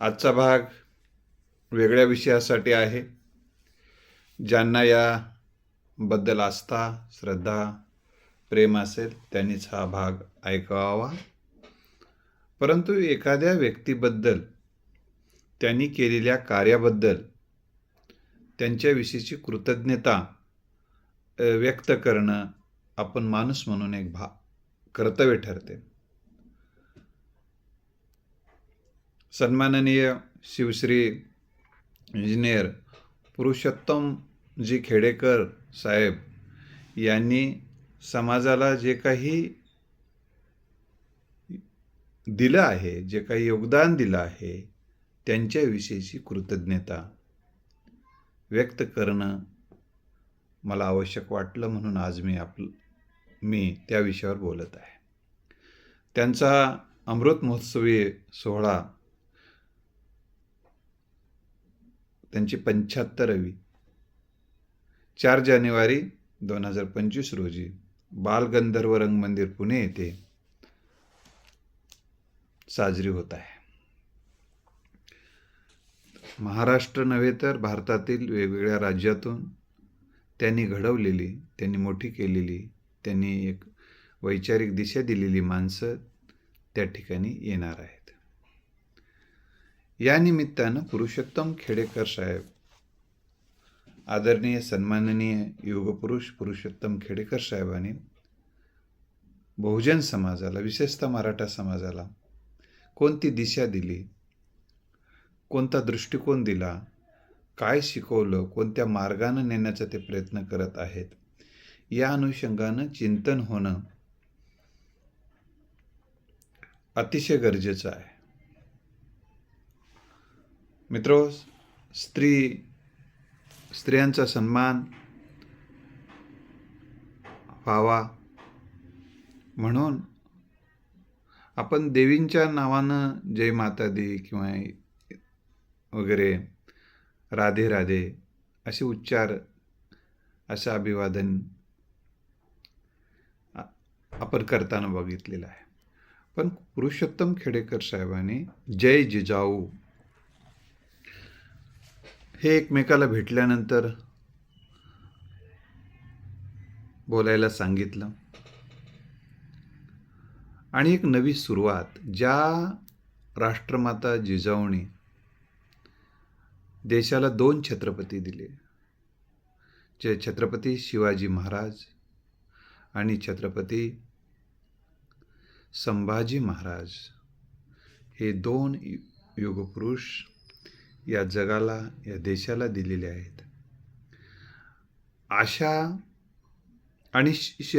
आजचा भाग वेगळ्या विषयासाठी आहे. ज्यांना याबद्दल आस्था श्रद्धा प्रेम असेल त्यांनीच हा भाग ऐकावा. परंतु एखाद्या व्यक्तीबद्दल त्यांनी केलेल्या कार्याबद्दल त्यांच्याविषयीची कृतज्ञता व्यक्त करणं आपण माणूस म्हणून एक भा कर्तव्य ठरते. सन्माननीय शिवश्री इंजिनियर पुरुषोत्तमजी खेडेकर साहेब यांनी समाजाला जे काही दिलं आहे जे काही योगदान दिलं आहे त्यांच्याविषयीची कृतज्ञता व्यक्त करणं मला आवश्यक वाटलं म्हणून आज मी आपलं मी त्या विषयावर बोलत आहे. त्यांचा अमृत महोत्सवी सोहळा त्यांची पंच्याहत्तरावी. चार जानेवारी दोन हजार पंचवीस रोजी बालगंधर्व रंगमंदिर पुणे येथे साजरी होत आहे. महाराष्ट्र नव्हे तर भारतातील वेगवेगळ्या राज्यातून त्यांनी घडवलेली त्यांनी मोठी केलेली त्यांनी एक वैचारिक दिशा दिलेली माणसं त्या ठिकाणी येणार आहे या निमित्तानं पुरुषोत्तम खेडेकर साहेब आदरणीय सन्माननीय युगपुरुष पुरुषोत्तम खेडेकर साहेबांनी बहुजन समाजाला विशेषतः मराठा समाजाला कोणती दिशा दिली? कोणता दृष्टिकोन दिला? काय शिकवलं? कोणत्या मार्गानं नेण्याचा ते प्रयत्न करत आहेत? या अनुषंगानं चिंतन होणं अतिशय गरजेचं आहे. मित्रो स्त्री स्त्रियांचा सन्मान व्हावा म्हणून आपण देवींच्या नावानं जय माता दी किंवा वगैरे राधे राधे असे उच्चार असं अभिवादन आपण करताना बघितलेलं आहे. पण पुरुषोत्तम खेडेकर साहेबांनी जय जिजाऊ हे एकमेकाला भेटल्यानंतर बोलायला सांगितलं. आणि एक नवी सुरुवात ज्या राष्ट्रमाता जिजाऊने देशाला दोन छत्रपती दिले. जे छत्रपती शिवाजी महाराज आणि छत्रपती संभाजी महाराज. हे दोन यु- युगपुरुष या जगाला या देशाला दिलेले आहेत. आशा आणि श-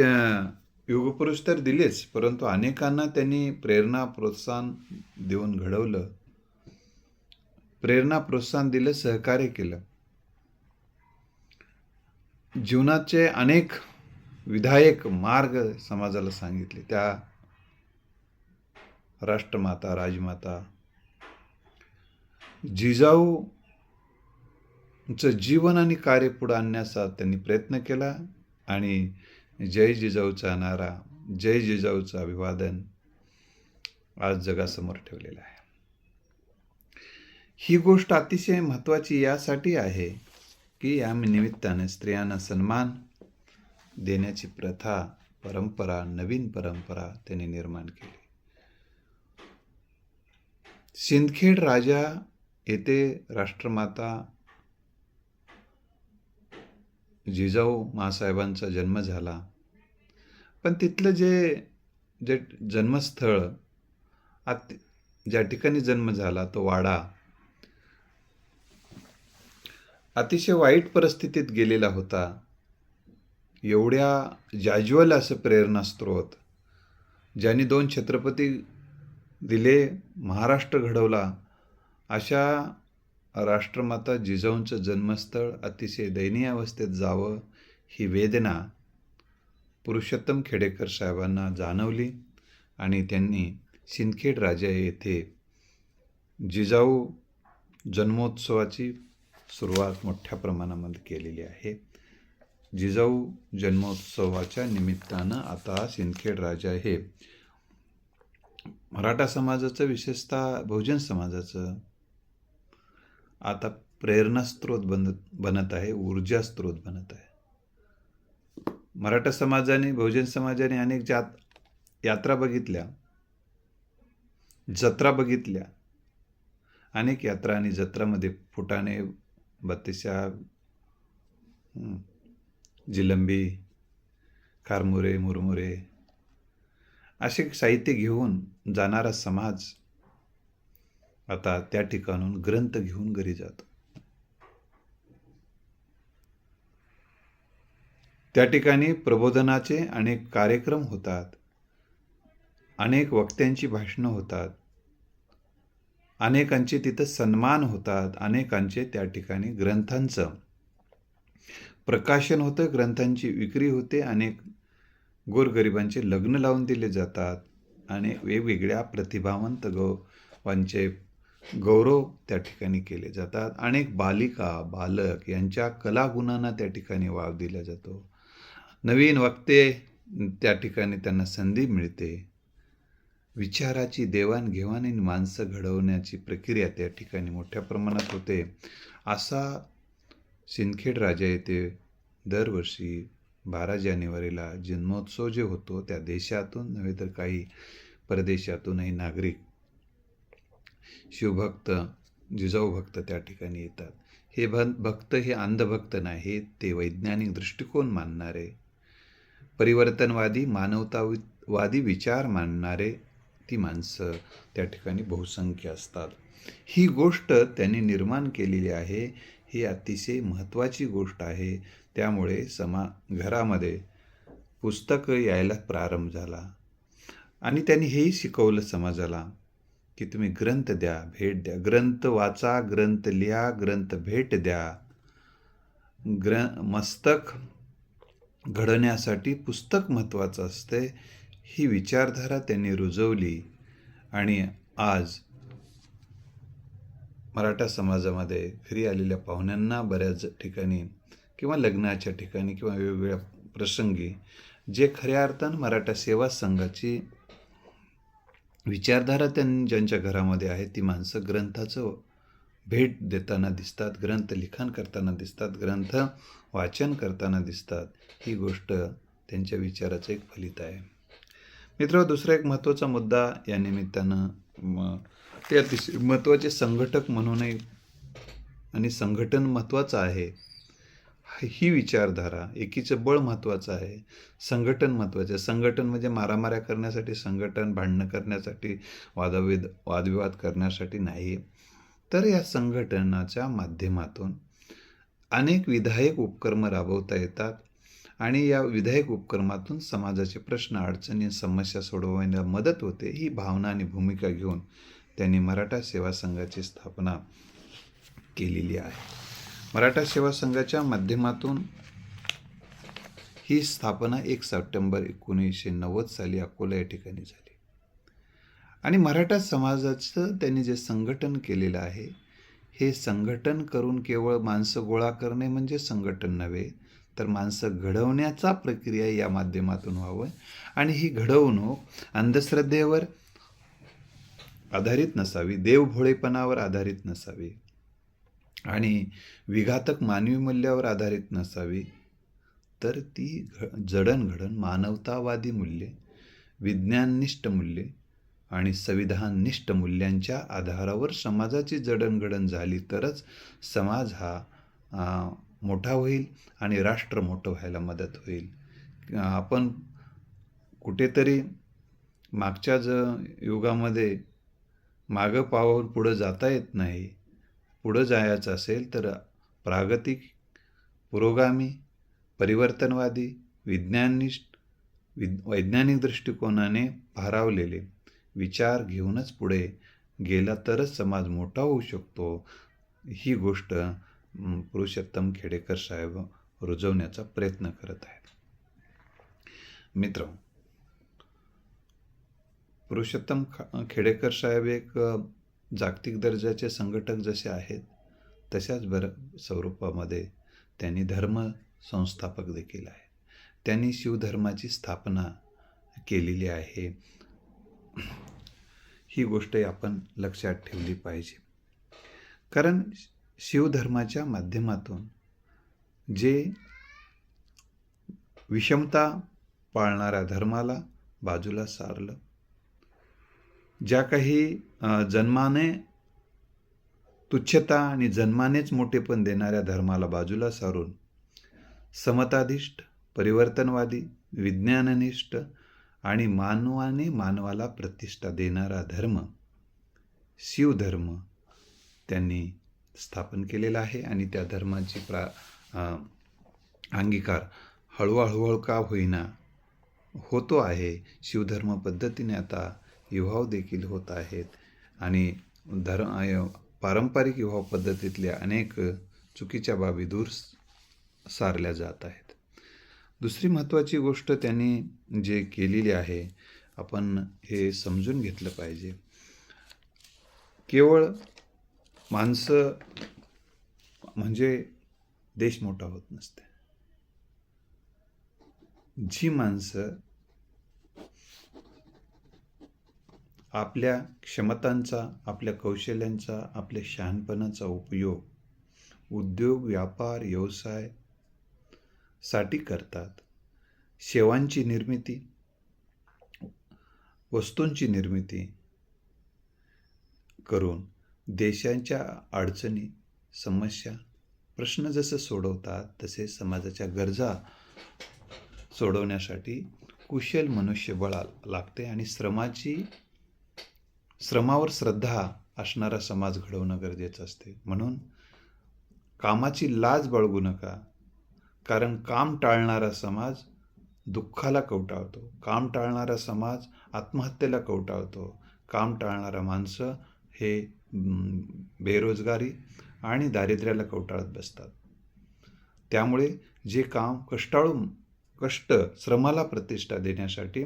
युगपुरुष तर दिलेच परंतु अनेकांना त्यांनी प्रेरणा प्रोत्साहन देऊन घडवलं. प्रेरणा प्रोत्साहन दिलं सहकार्य केलं. जीवनाचे अनेक विधायक मार्ग समाजाला सांगितले. त्या राष्ट्रमाता राजमाता जिजाऊचं जीवन आणि कार्य पुढं आणण्याचा त्यांनी प्रयत्न केला आणि जय जिजाऊचा नारा जय जिजाऊचं अभिवादन आज जगासमोर ठेवलेलं आहे. ही गोष्ट अतिशय महत्त्वाची यासाठी आहे की या निमित्ताने स्त्रियांना सन्मान देण्याची प्रथा परंपरा नवीन परंपरा त्यांनी निर्माण केली. सिंदखेड राजा येथे राष्ट्रमाता जिजाऊ मासाहेबांचा जन्म झाला. पण तिथलं जे जे जन्मस्थळ आत ज्या ठिकाणी जन्म झाला तो वाडा अतिशय वाईट परिस्थितीत गेलेला होता. एवढ्या जाज्वल असं प्रेरणास्त्रोत ज्यांनी दोन छत्रपती दिले महाराष्ट्र घडवला अशा राष्ट्रमाता जिजाऊंचं जन्मस्थळ अतिशय दयनीय अवस्थेत जावं ही वेदना पुरुषोत्तम खेडेकर साहेबांना जाणवली आणि त्यांनी सिंदखेड राजा येथे जिजाऊ जन्मोत्सवाची सुरुवात मोठ्या प्रमाणामध्ये केलेली आहे. जिजाऊ जन्मोत्सवाच्या निमित्तानं आता सिंदखेड राजा हे मराठा समाजाचं विशेषतः बहुजन समाजाचं आता प्रेरणास्त्रोत बनत बनत आहे ऊर्जा स्त्रोत बनत आहे. मराठा समाजाने बहुजन समाजाने अनेक जात यात्रा बघितल्या जत्रा बघितल्या. अनेक यात्रा आणि जत्रामध्ये फुटाणे बत्तीशा जिलंबी खारमुरे मुरमुरे असे साहित्य घेऊन जाणारा समाज आता त्या ठिकाणून ग्रंथ घेऊन घरी जातो. त्या ठिकाणी प्रबोधनाचे अनेक कार्यक्रम होतात. अनेक वक्त्यांची भाषणं होतात. अनेकांचे तिथं सन्मान होतात. अनेकांचे त्या ठिकाणी ग्रंथांचं. प्रकाशन होतं ग्रंथांची विक्री होते. अनेक गोरगरिबांचे लग्न लावून दिले जातात. आणि वेगवेगळ्या प्रतिभावंत गौवांचे गौरव त्या ठिकाणी केले जातात. अनेक बालिका बालक यांच्या कलागुणांना त्या ठिकाणी वाव दिला जातो. नवीन वक्ते त्या ठिकाणी त्यांना संधी मिळते. विचाराची देवाणघेवाण आणि माणसं घडवण्याची प्रक्रिया त्या ठिकाणी मोठ्या प्रमाणात होते. असा सिंदखेड राजा येथे दरवर्षी बारा जानेवारीला जन्मोत्सव जे होतो त्या देशातून नव्हे तर काही परदेशातूनही नागरिक शिवभक्त जिजाऊ भक्त त्या ठिकाणी येतात. हे भन भक्त हे अंधभक्त नाही ते वैज्ञानिक दृष्टिकोन मानणारे परिवर्तनवादी मानवतावादी विचार मानणारे ती माणसं त्या ठिकाणी बहुसंख्य असतात. ही गोष्ट त्यांनी निर्माण केलेली आहे ही अतिशय महत्त्वाची गोष्ट आहे. त्यामुळे समा घरामध्ये पुस्तकं यायला प्रारंभ झाला. आणि त्यांनी हेही शिकवलं समाजाला. की तुम्ही ग्रंथ द्या भेट द्या. ग्रंथ वाचा ग्रंथ लिहा ग्रंथ भेट द्या. ग्र मस्तक घडण्यासाठी पुस्तक महत्त्वाचं असते ही विचारधारा त्यांनी रुजवली. आणि आज मराठा समाजामध्ये घरी आलेल्या पाहुण्यांना बऱ्याच ठिकाणी किंवा लग्नाच्या ठिकाणी किंवा वेगवेगळ्या प्रसंगी जे खऱ्या अर्थानं मराठा सेवा संघाची विचारधारा त्यां ज्यांच्या घरामध्ये आहे ती माणसं ग्रंथाचं भेट देताना दिसतात ग्रंथ लिखाण करताना दिसतात ग्रंथ वाचन करताना दिसतात. ही गोष्ट त्यांच्या विचाराचं एक फलित आहे. मित्र दुसरा एक महत्त्वाचा मुद्दा या निमित्तानं म ते अतिशय महत्त्वाचे संघटक म्हणूनही आणि संघटन महत्त्वाचं आहे. ही विचारधारा एकीचं बळ महत्त्वाचं आहे संघटन महत्त्वाचं आहे. संघटन म्हणजे मारामाऱ्या करण्यासाठी संघटन भांडणं करण्यासाठी वादविद वादविवाद करण्यासाठी नाही. तर या संघटनाच्या माध्यमातून अनेक विधायक उपक्रम राबवता येतात आणि या विधायक उपक्रमातून समाजाचे प्रश्न अडचणी समस्या सोडवण्याला मदत होते ही भावना आणि भूमिका घेऊन त्यांनी मराठा सेवा संघाची स्थापना केलेली आहे. मराठा सेवा संघाच्या माध्यमातून ही स्थापना एक सप्टेंबर एकोणीसशे नव्वद साली अकोला या ठिकाणी झाली. आणि मराठा समाजाचं त्यांनी जे संघटन केलेलं आहे हे संघटन करून केवळ माणसं गोळा करणे म्हणजे संघटन नव्हे तर माणसं घडवण्याचा प्रक्रिया या माध्यमातून व्हावं. आणि ही घडवणूक अंधश्रद्धेवर आधारित नसावी देवभोळेपणावर आधारित नसावी. आणि विघातक मानवी मूल्यावर आधारित नसावी तर ती घ जडणघडण मानवतावादी मूल्ये विज्ञाननिष्ठ मूल्ये आणि संविधाननिष्ठ मूल्यांच्या आधारावर समाजाची जडणघडण झाली तरच समाज हा मोठा होईल आणि राष्ट्र मोठं व्हायला मदत होईल. आपण कुठेतरी मागच्या ज युगामध्ये मागं पावावर पुढं जाता येत नाही. पुढं जायचं असेल तर प्रागतिक पुरोगामी परिवर्तनवादी विज्ञाननिष्ठ विद वैज्ञानिक दृष्टिकोनाने भारावलेले विचार घेऊनच पुढे गेला तरच समाज मोठा होऊ शकतो. ही गोष्ट पुरुषोत्तम खेडेकर साहेब रुजवण्याचा प्रयत्न करत आहेत. मित्र पुरुषोत्तम खेडेकर साहेब एक जागतिक दर्जाचे संघटक जसे आहेत तशाच बर स्वरूपामध्ये त्यांनी धर्म संस्थापक देखील आहे त्यांनी शिवधर्माची स्थापना केलेली आहे. ही गोष्ट आपण लक्षात ठेवली पाहिजे. कारण शिवधर्माच्या माध्यमातून जे विषमता पाळणाऱ्या धर्माला बाजूला सारलं ज्या काही जन्माने तुच्छता आणि जन्मानेच मोठेपण देणाऱ्या धर्माला बाजूला सारून समताधिष्ठ परिवर्तनवादी विज्ञाननिष्ठ आणि मानवाने मानवाला प्रतिष्ठा देणारा धर्म शिवधर्म त्यांनी स्थापन केलेला आहे आणि त्या धर्माची प्रा अंगीकार हळूहळू का होईना होतो आहे. शिवधर्म पद्धतीने आता विवाह देखील होत आहेत. आणि धर पारंपरिक विवाह पद्धतीतल्या अनेक चुकीच्या बाबी दूर सारल्या जात आहेत. दुसरी महत्त्वाची गोष्ट त्यांनी जे केलेली आहे आपण हे समजून घेतलं पाहिजे. केवळ माणसं म्हणजे देश मोठा होत नसते. जी माणसं आपल्या क्षमतांचा आपल्या कौशल्यांचा आपल्या शहाणपणाचा उपयोग उद्योग व्यापार व्यवसायसाठी करतात. सेवांची निर्मिती वस्तूंची निर्मिती करून देशांच्या अडचणी समस्या प्रश्न जसं सोडवतात तसे समाजाच्या गरजा सोडवण्यासाठी कुशल मनुष्यबळ लागते आणि श्रमाची श्रमावर श्रद्धा असणारा समाज घडवणं गरजेचं असते. म्हणून कामाची लाज बाळगू नका. कारण काम टाळणारा समाज दुःखाला कवटाळतो. काम टाळणारा समाज आत्महत्येला कवटाळतो. काम टाळणारा माणसं हे बेरोजगारी आणि दारिद्र्याला कवटाळत बसतात. त्यामुळे जे काम कष्टाळू कष्ट श्रमाला प्रतिष्ठा देण्यासाठी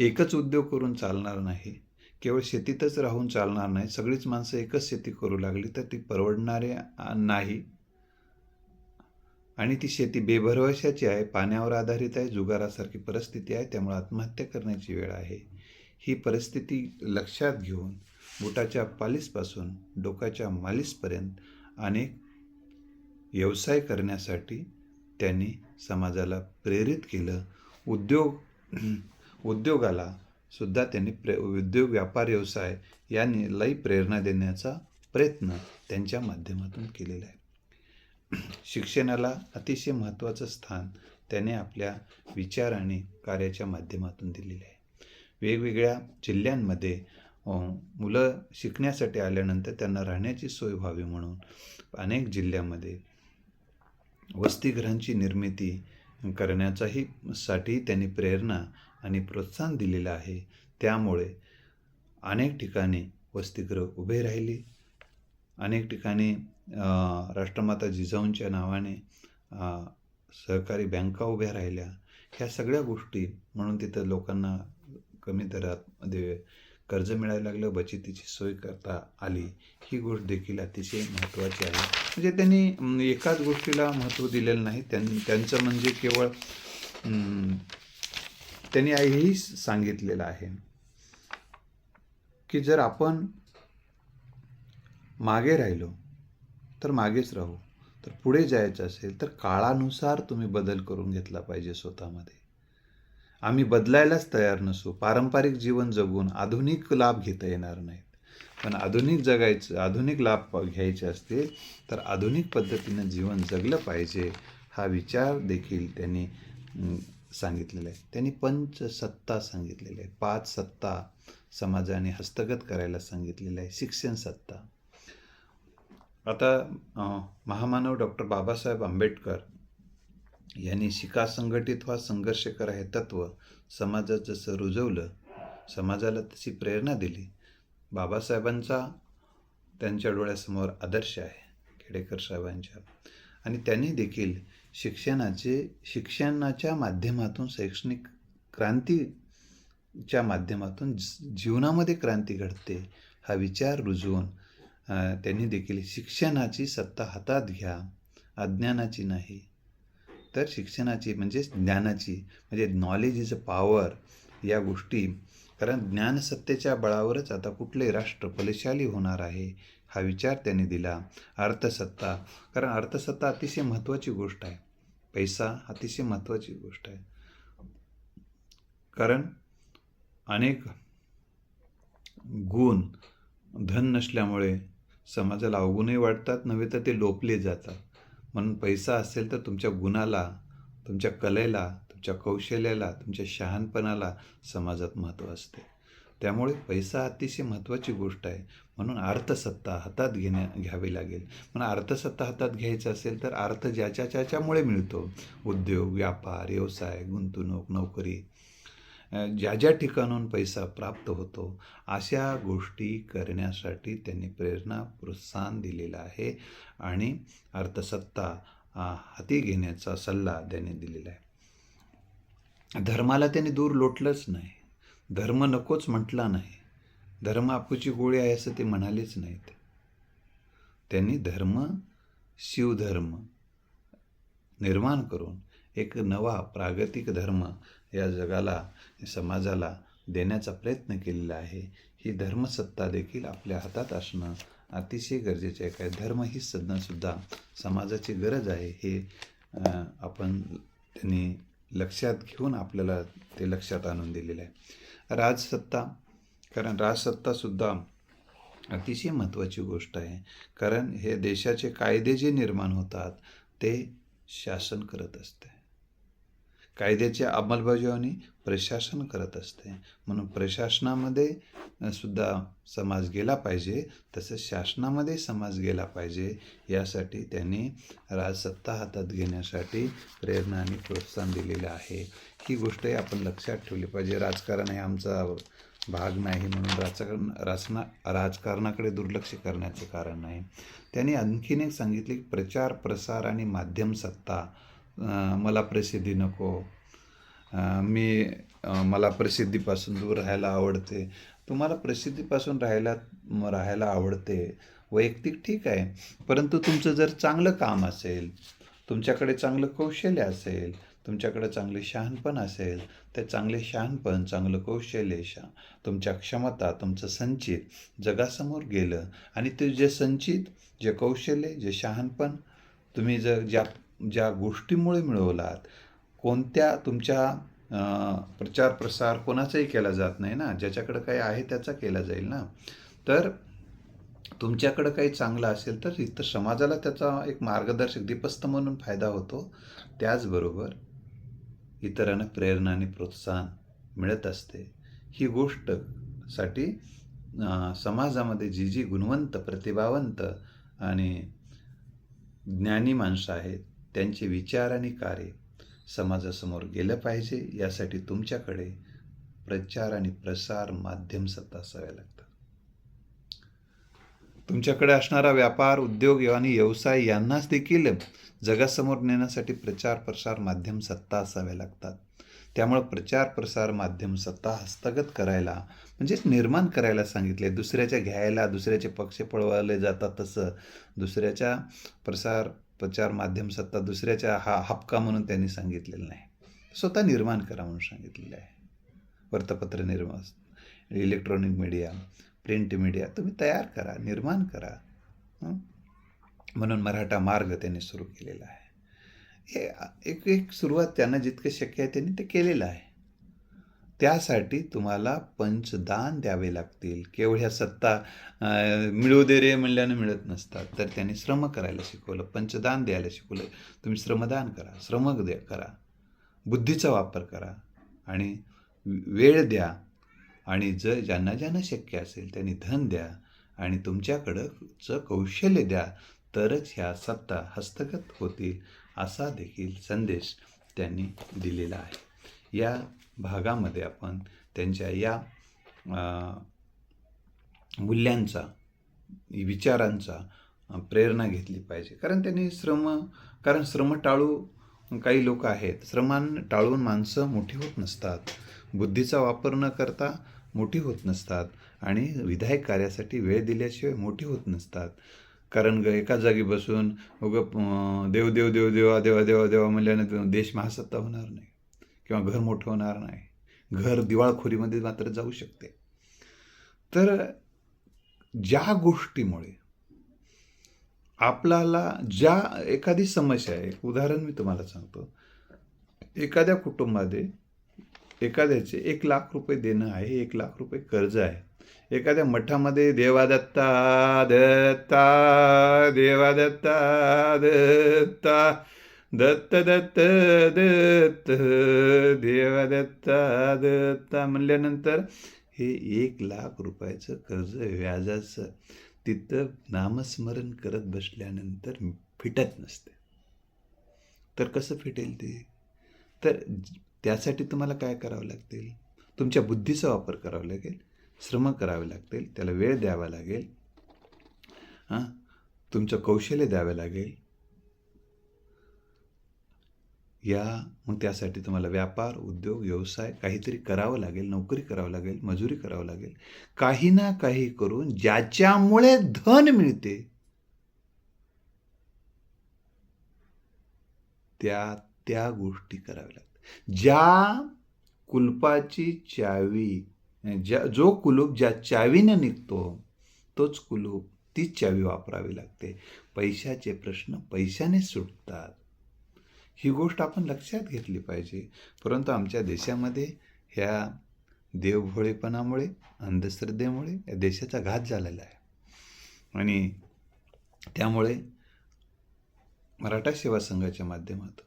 एकच उद्योग करून चालणार नाही केवळ शेतीतच राहून चालणार नाही सगळीच माणसं एकच शेती करू लागली तर ती परवडणारे नाही. आणि ती शेती बेभरवशाची आहे पाण्यावर आधारित आहे जुगारासारखी परिस्थिती आहे त्यामुळे आत्महत्या करण्याची वेळ आहे. ही परिस्थिती लक्षात घेऊन बुटाच्या पालीसपासून डोक्याच्या मालीसपर्यंत अनेक व्यवसाय करण्यासाठी त्यांनी समाजाला प्रेरित केलं. उद्योग उद्योगाला सुद्धा त्यांनी प्रे उद्योग व्यापार व्यवसाय यांनीलाही प्रेरणा देण्याचा प्रयत्न त्यांच्या माध्यमातून केलेला आहे. शिक्षणाला अतिशय महत्त्वाचं स्थान त्याने आपल्या विचार आणि कार्याच्या माध्यमातून दिलेले आहे. वेगवेगळ्या जिल्ह्यांमध्ये मुलं शिकण्यासाठी आल्यानंतर त्यांना राहण्याची सोय व्हावी म्हणून अनेक जिल्ह्यामध्ये वसतिगृहांची निर्मिती करण्याचाही साठी त्यांनी प्रेरणा आणि प्रोत्साहन दिलेलं आहे. त्यामुळे अनेक ठिकाणी वसतिगृह उभे राहिली. अनेक ठिकाणी राष्ट्रमाता जिजाऊंच्या नावाने सहकारी बँका उभ्या राहिल्या. ह्या सगळ्या गोष्टी म्हणून तिथं लोकांना कमी दरात कर्ज मिळायला लागलं बचतीची सोय करता आली. ही गोष्ट देखील अतिशय महत्त्वाची आहे. म्हणजे त्यांनी एकाच गोष्टीला महत्त्व दिलेलं नाही. त्यां त्यांचं म्हणजे केवळ त्यांनी हेही सांगितलेलं आहे की जर आपण मागे राहिलो तर मागेच राहू. तर पुढे जायचं असेल तर काळानुसार तुम्ही बदल करून घेतला पाहिजे स्वतःमध्ये. आम्ही बदलायलाच तयार नसू. पारंपरिक जीवन जगून आधुनिक लाभ घेता येणार नाहीत. पण आधुनिक जगायचं आधुनिक लाभ घ्यायचे असतील तर आधुनिक पद्धतीनं जीवन जगलं पाहिजे हा विचार देखील त्यांनी सांगितलेलं आहे त्यांनी पंचसत्ता सांगितलेले आहे पाच सत्ता समाजाने हस्तगत करायला सांगितलेलं आहे. शिक्षण सत्ता आता महामानव डॉक्टर बाबासाहेब आंबेडकर यांनी शिका संघटित व्हा संघर्ष करा हे तत्त्व समाजात जसं रुजवलं समाजाला तशी प्रेरणा दिली. बाबासाहेबांचा त्यांच्या डोळ्यासमोर आदर्श आहे खेडेकर साहेबांच्या. आणि त्यांनी देखील शिक्षणाचे शिक्षणाच्या माध्यमातून शैक्षणिक क्रांतीच्या माध्यमातून जीवनामध्ये क्रांती घडते हा विचार रुजवून त्यांनी देखील शिक्षणाची सत्ता हातात घ्या अज्ञानाची नाही. तर शिक्षणाची म्हणजे ज्ञानाची म्हणजे नॉलेज इज अ पॉवर या गोष्टी कारण ज्ञानसत्तेच्या बळावरच आता कुठले राष्ट्र फलशाली होणार आहे हा विचार त्यांनी दिला. अर्थसत्ता कारण अर्थसत्ता अतिशय महत्त्वाची गोष्ट आहे. पैसा अतिशय महत्त्वाची गोष्ट आहे. कारण अनेक गुण धन नसल्यामुळे समाजाला अवगुणही वाटतात नव्हे तर ते लोपले जातात. म्हणून पैसा असेल तर तुमच्या गुणाला तुमच्या कलेला तुमच्या कौशल्याला तुमच्या शहाणपणाला समाजात महत्त्व असते. त्यामुळे पैसा अतिशय महत्त्वाची गोष्ट आहे. म्हणून अर्थसत्ता हातात घेण्या घ्यावी लागेल. म्हणून अर्थसत्ता हातात घ्यायचं असेल तर अर्थ ज्याच्या ज्याच्यामुळे मिळतो. उद्योग व्यापार व्यवसाय गुंतवणूक नोकरी ज्या ज्या ठिकाणून पैसा प्राप्त होतो अशा गोष्टी करण्यासाठी त्यांनी प्रेरणा प्रोत्साहन दिलेलं आहे आणि अर्थसत्ता हाती घेण्याचा सल्ला त्यांनी दिलेला आहे. धर्माला त्यांनी दूर लोटलंच नाही. धर्म नकोच म्हटला नाही. धर्म आपूची गोळी आहे असं ते म्हणालेच नाहीत. त्यांनी धर्म शिवधर्म निर्माण करून एक नवा प्रागतिक धर्म या जगाला समाजाला देण्याचा प्रयत्न केलेला आहे. ही धर्मसत्ता देखील आपल्या हातात असणं अतिशय गरजेचे आहे. काय धर्म ही सध्यासुद्धा समाजाची गरज आहे. हे आपण त्यांनी लक्षात घेऊन आपल्याला ते लक्षात आणून दिलेलं आहे. राजसत्ता कारण राजसत्तासुद्धा अतिशय महत्त्वाची गोष्ट आहे. कारण हे देशाचे कायदे जे निर्माण होतात ते शासन करत असते. कायद्याची अंमलबजावणी प्रशासन करत असते. म्हणून प्रशासनामध्ये सुद्धा समाज गेला पाहिजे तसंच शासनामध्ये समाज गेला पाहिजे यासाठी त्यांनी राजसत्ता हातात घेण्यासाठी प्रेरणा आणि प्रोत्साहन दिलेलं आहे. ही गोष्टही आपण लक्षात ठेवली पाहिजे. राजकारण हे आमचा भाग नाही म्हणून राजकारण राजना राजकारणाकडे दुर्लक्ष करण्याचे कारण नाही त्यांनी आणखीन एक सांगितले की प्रचार प्रसार आणि माध्यम सत्ता मला प्रसिद्धी नको. मी मला प्रसिद्धीपासून दूर राहायला आवडते. तुम्हाला प्रसिद्धीपासून राहायला राहायला आवडते वैयक्तिक ठीक आहे. परंतु तुमचं जर चांगलं काम असेल तुमच्याकडे चांगलं कौशल्य असेल तुमच्याकडे चांगले शहाणपण असेल ते चांगले शहाणपण चांगलं कौशल्य शा तुमच्या क्षमता तुमचं संचित जगासमोर गेलं आणि ते जे संचित जे कौशल्य जे शहाणपण तुम्ही जर ज्या ज्या गोष्टीमुळे मिळवलात कोणत्या तुमच्या प्रचार प्रसार कोणाचाही केला जात नाही ना? ज्याच्याकडं काही आहे त्याचा केला जाईल ना? तर तुमच्याकडं काही चांगलं असेल तर इतर समाजाला त्याचा एक मार्गदर्शक दीपस्थ म्हणून फायदा होतो. त्याचबरोबर इतरांना प्रेरणा आणि प्रोत्साहन मिळत असते. ही गोष्टसाठी समाजामध्ये जी जी गुणवंत प्रतिभावंत आणि ज्ञानी माणसं आहेत त्यांचे विचार आणि कार्य समाजासमोर गेलं पाहिजे यासाठी तुमच्याकडे प्रचार आणि प्रसार माध्यम सत्ता असाव्या लागतात. तुमच्याकडे असणारा व्यापार उद्योग आणि व्यवसाय यांनाच देखील जगासमोर नेण्यासाठी प्रचार प्रसार माध्यम सत्ता असाव्या लागतात. त्यामुळं प्रचार प्रसार माध्यम सत्ता हस्तगत करायला म्हणजेच निर्माण करायला सांगितले. दुसऱ्याच्या घ्यायला दुसऱ्याचे पक्ष पळवले जातात तसं. दुसऱ्याच्या प्रसार प्रचार माध्यम सत्ता दुसऱ्याच्या हा हपका म्हणून त्यांनी सांगितलेलं नाही. स्वतः निर्माण करा म्हणून सांगितलेलं आहे. वृत्तपत्र निर्माण इलेक्ट्रॉनिक मीडिया प्रिंट मीडिया तुम्ही तयार करा निर्माण करा. म्हणून मराठा मार्ग त्यांनी सुरू केलेला आहे. हे एक एक सुरुवात त्यांना जितकं शक्य आहे त्यांनी ते केलेलं आहे. त्यासाठी तुम्हाला पंचदान द्यावे लागतील. केवढ्या सत्ता मिळू दे रे म्हणल्यानं मिळत नसतात. तर त्यांनी श्रम करायला शिकवलं पंचदान द्यायला शिकवलं. तुम्ही श्रमदान करा श्रम द्या करा. बुद्धीचा वापर करा आणि वेळ द्या आणि जर ज्यांना ज्यांना शक्य असेल त्यांनी धन द्या आणि तुमच्याकडंचं कौशल्य द्या. तरच ह्या सत्ता हस्तगत होतील असा देखील संदेश त्यांनी दिलेला आहे. या भागामध्ये आपण त्यांच्या या मूल्यांचा विचारांचा प्रेरणा घेतली पाहिजे. कारण त्यांनी श्रम कारण श्रम टाळू काही लोक आहेत. श्रमान टाळून माणसं मोठी होत नसतात. बुद्धीचा वापर न करता मोठी होत नसतात. आणि विधायक कार्यासाठी वेळ दिल्याशिवाय मोठी होत नसतात. कारण ग एका जागी बसून उग देव देव देव देवा देवा देवा देवा म्हणल्यानं देश महासत्ता होणार नाही. किंवा घर मोठं होणार नाही. घर दिवाळखोरीमध्ये मात्र जाऊ शकते. तर ज्या गोष्टीमुळे आपल्याला ज्या एखादी समस्या आहे उदाहरण मी तुम्हाला सांगतो. एखाद्या कुटुंबामध्ये एखाद्याचे एक लाख रुपये देणं आहे एक लाख रुपये कर्ज आहे. एखाद्या मठामध्ये देवादत्ता दत्ता दत्ता देवा दत्ता दत्त दत्त दत्त देवा दत्ता दत्ता म्हणल्यानंतर हे एक लाख रुपयाचं कर्ज व्याजाचं तिथं नामस्मरण करत बसल्यानंतर फिटत नसते. तर कसं फिटेल ते? तर त्यासाठी तुम्हाला काय करावं लागतील? तुमच्या बुद्धीचा वापर करावा लागेल श्रम करावे लागतील त्याला वेळ द्यावा लागेल हां तुमचं कौशल्य द्यावे लागेल या मग त्यासाठी तुम्हाला व्यापार उद्योग व्यवसाय काहीतरी करावं लागेल नोकरी करावं लागेल मजुरी करावं लागेल. काही ना काही करून ज्याच्यामुळे धन मिळते त्या त्या गोष्टी कराव्या लागतात. ज्या कुलपाची चावी ज्या जो कुलूप ज्या चावीने निघतो तोच कुलूप तीच चावी वापरावी लागते. पैशाचे प्रश्न पैशाने सुटतात. ही गोष्ट आपण लक्षात घेतली पाहिजे. परंतु आमच्या देशामध्ये ह्या देवभोळेपणामुळे अंधश्रद्धेमुळे या देशाचा घात झालेला आहे. आणि त्यामुळे मराठा सेवा संघाच्या माध्यमातून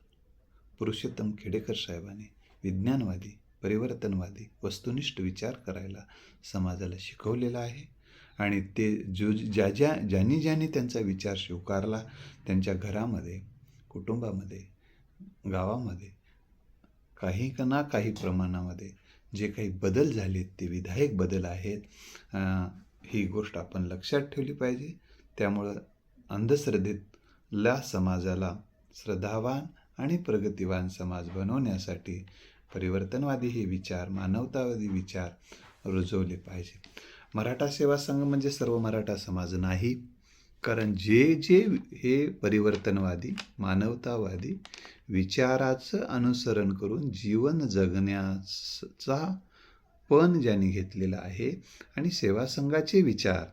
पुरुषोत्तम खेडेकर साहेबांनी विज्ञानवादी परिवर्तनवादी वस्तुनिष्ठ विचार करायला समाजाला शिकवलेला आहे. आणि ते जो ज्या ज्या ज्यांनी ज्यांनी त्यांचा विचार स्वीकारला त्यांच्या घरामध्ये कुटुंबामध्ये गावामध्ये काही का ना काही प्रमाणामध्ये जे काही बदल झालेत ते विधायक बदल आहेत ही गोष्ट आपण लक्षात ठेवली पाहिजे. त्यामुळं अंधश्रद्धेतल्या समाजाला श्रद्धावान आणि प्रगतिवान समाज बनवण्यासाठी परिवर्तनवादी हे विचार मानवतावादी विचार रुजवले पाहिजे मराठा सेवा संघ म्हणजे सर्व मराठा समाज नाही. कारण जे जे हे परिवर्तनवादी मानवतावादी विचाराचं अनुसरण करून जीवन जगण्याचा पण ज्यांनी घेतलेला आहे आणि सेवा संघाचे विचार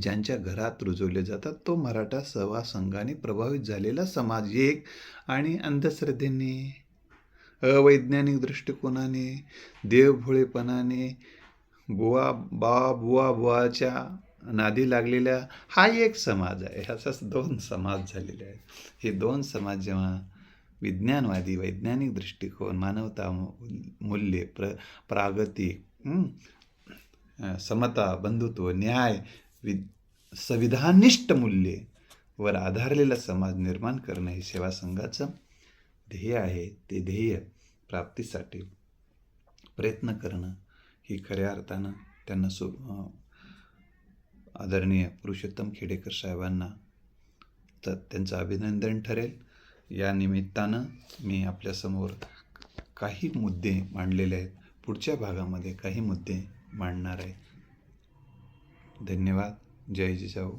ज्यांच्या घरात रुजवले जातात तो मराठा सेवा संघाने प्रभावित झालेला समाज एक आणि अंधश्रद्धेने अवैज्ञानिक दृष्टिकोनाने देवभोळेपणाने बुवा बा बुवा बुवाच्या नादी लागलेल्या हा एक समाज आहे. ह्याचाच दोन समाज झालेले आहेत. हे दोन समाज जेव्हा विज्ञानवादी वैज्ञानिक दृष्टिकोन मानवता मूल्ये प्र प्रागतिक समता बंधुत्व न्याय वि संविधानिष्ठ मूल्ये वर आधारलेला समाज निर्माण करणं हे सेवा संघाचं ध्येय आहे. ते ध्येय प्राप्तीसाठी प्रयत्न करणं ही खऱ्या अर्थानं त्यांना सु आदरणीय पुरुषोत्तम खेडेकर साहेबांना तर त्यांचं अभिनंदन ठरेल. या निमित्तानं मी आपल्यासमोर काही मुद्दे मांडलेले आहेत. पुढच्या भागामध्ये काही मुद्दे मांडणार आहे. धन्यवाद. जय जिजाऊ.